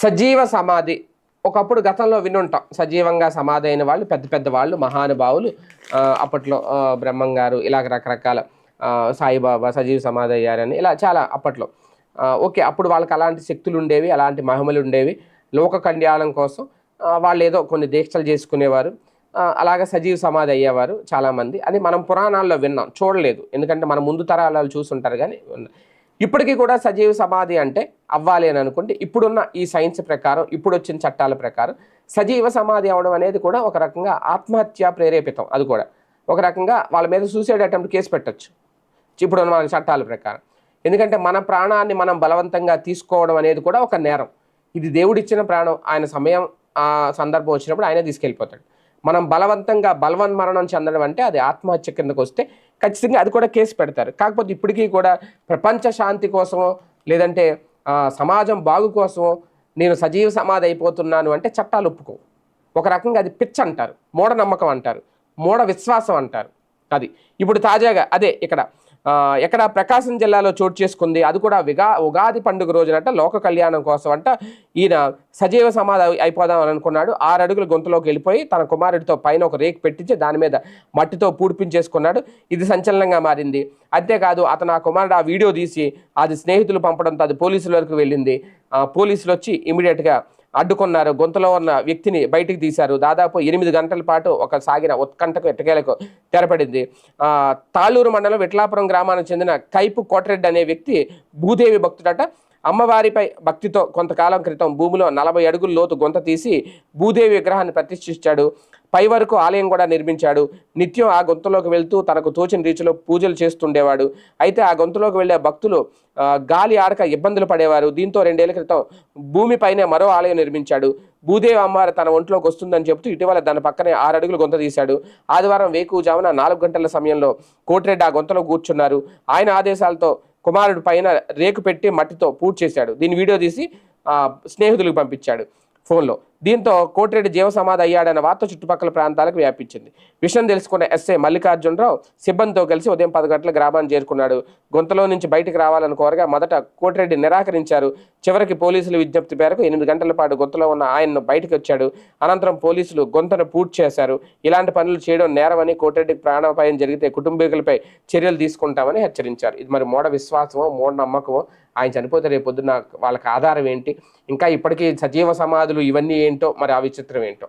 సజీవ సమాధి. ఒకప్పుడు గతంలో వినుంటాం. సజీవంగా సమాధి అయిన వాళ్ళు పెద్ద పెద్ద వాళ్ళు మహానుభావులు అప్పట్లో బ్రహ్మం గారు ఇలా రకరకాల సాయిబాబా సజీవ సమాధి అయ్యారని ఇలా చాలా అప్పట్లో. ఓకే అప్పుడు వాళ్ళకి అలాంటి శక్తులు ఉండేవి అలాంటి మహిమలు ఉండేవి. లోక కళ్యాణం కోసం వాళ్ళు ఏదో కొన్ని దీక్షలు చేసుకునేవారు. అలాగే సజీవ సమాధి అయ్యేవారు చాలామంది. అది మనం పురాణాల్లో విన్నాం. చూడలేదు. ఎందుకంటే మన ముందు తరాలు చూసుంటారు కానీ ఇప్పటికీ కూడా సజీవ సమాధి అంటే అవ్వాలి అని అనుకుంటే ఇప్పుడున్న ఈ సైన్స్ ప్రకారం ఇప్పుడు వచ్చిన చట్టాల ప్రకారం సజీవ సమాధి అవడం అనేది కూడా ఒక రకంగా ఆత్మహత్య ప్రేరేపితం అది కూడా. ఒక రకంగా వాళ్ళ మీద సూసైడ్ అటెంప్ట్ కేసు పెట్టచ్చు. ఇప్పుడున్న మన చట్టాల ప్రకారం. ఎందుకంటే మన ప్రాణాన్ని మనం బలవంతంగా తీసుకోవడం అనేది కూడా ఒక నేరం. ఇది దేవుడిచ్చిన ప్రాణం. ఆయన సమయం ఆ సందర్భం వచ్చినప్పుడు ఆయనే తీసుకెళ్ళిపోతాడు. మనం బలవంతంగా బలవన్ మరణం చెందడం అంటే అది ఆత్మహత్య కిందకు వస్తే ఖచ్చితంగా అది కూడా కేసు పెడతారు. కాకపోతే ఇప్పటికీ కూడా ప్రపంచ శాంతి కోసమో లేదంటే సమాజం బాగు కోసమో నేను సజీవ సమాధి అయిపోతున్నాను అంటే చట్టాలు ఒప్పుకో ఒక రకంగా అది పిచ్చ అంటారు. మూఢనమ్మకం అంటారు. మూఢ విశ్వాసం అంటారు. అది ఇప్పుడు తాజాగా అదే ఇక్కడ ఎక్కడ ప్రకాశం జిల్లాలో చోటు చేసుకుంది. అది కూడా విగా ఉగాది పండుగ రోజునట లోక కళ్యాణం కోసం అంట ఈయన సజీవ సమాధి అయిపోదాం అని అనుకున్నాడు. ఆరు అడుగుల గొంతులోకి వెళ్ళిపోయి తన కుమారుడితో పైన ఒక రేకు పెట్టించి దాని మీద మట్టితో పూడిపించేసుకున్నాడు. ఇది సంచలనంగా మారింది. అంతేకాదు అతను ఆ కుమారుడు ఆ వీడియో తీసి అది స్నేహితులు పంపడంతో అది పోలీసుల వరకు వెళ్ళింది. పోలీసులు వచ్చి ఇమీడియట్గా అడ్డుకున్నారు. గొంతులో ఉన్న వ్యక్తిని బయటికి తీశారు. దాదాపు ఎనిమిది గంటల పాటు ఒక సాగిన ఉత్కంఠకు ఎట్టకేలకు తెరపడింది. తాళూరు మండలం విట్లాపురం గ్రామానికి చెందిన కైపు కోటరెడ్డి అనే వ్యక్తి భూదేవి భక్తుడట అమ్మవారిపై భక్తితో కొంతకాలం క్రితం భూమిలో నలభై అడుగుల లోతు గొంత తీసి భూదేవి విగ్రహాన్ని ప్రతిష్ఠించాడు. పై వరకు ఆలయం కూడా నిర్మించాడు. నిత్యం ఆ గొంతులోకి వెళ్తూ తనకు తోచిన రీతిలో పూజలు చేస్తుండేవాడు. అయితే ఆ గొంతులోకి వెళ్ళే భక్తులు గాలి ఆడక ఇబ్బందులు పడేవారు. దీంతో రెండేళ్ళ క్రితం భూమిపైనే మరో ఆలయం నిర్మించాడు. భూదేవి అమ్మవారు తన ఒంట్లోకి వస్తుందని చెబుతూ ఇటీవల దాని పక్కనే ఆరు అడుగులు గొంత తీశాడు. ఆదివారం వేకువజామున నాలుగు గంటల సమయంలో కోటిరెడ్డి ఆ గొంతలో కూర్చున్నారు. ఆయన ఆదేశాలతో కుమారుడు పైన రేకు పెట్టి మట్టితో పూర్తి చేశాడు దీని వీడియో తీసి స్నేహితులకు పంపించాడు ఫోన్లో. దీంతో కోటిరెడ్డి జీవ సమాధి అయ్యాడన్న వార్త చుట్టుపక్కల ప్రాంతాలకు వ్యాపించింది. విషయం తెలుసుకున్న ఎస్ఐ మల్లికార్జునరావు సిబ్బందితో కలిసి ఉదయం పది గంటల గ్రామాన్ని చేరుకున్నాడు. గుంతలో నుంచి బయటకు రావాలని కోరగా మొదట కోటిరెడ్డి నిరాకరించారు. చివరికి పోలీసులు విజ్ఞప్తి మేరకు ఎనిమిది గంటల పాటు గుంతలో ఉన్న ఆయన్ను బయటకు వచ్చాడు. అనంతరం పోలీసులు గుంతను పూర్తి చేశారు. ఇలాంటి పనులు చేయడం నేరమని కోటిరెడ్డికి ప్రాణాపాయం జరిగితే కుటుంబీకులపై చర్యలు తీసుకుంటామని హెచ్చరించారు. ఇది మరి మూఢ విశ్వాసమో మూఢ నమ్మకమో? ఆయన చనిపోతే రేపు పొద్దున్న వాళ్ళకి ఆధారం ఏంటి? ఇంకా ఇప్పటికీ సజీవ సమాధులు ఇవన్నీ ఏంటో మరి ఆ విచిత్రం ఏంటో.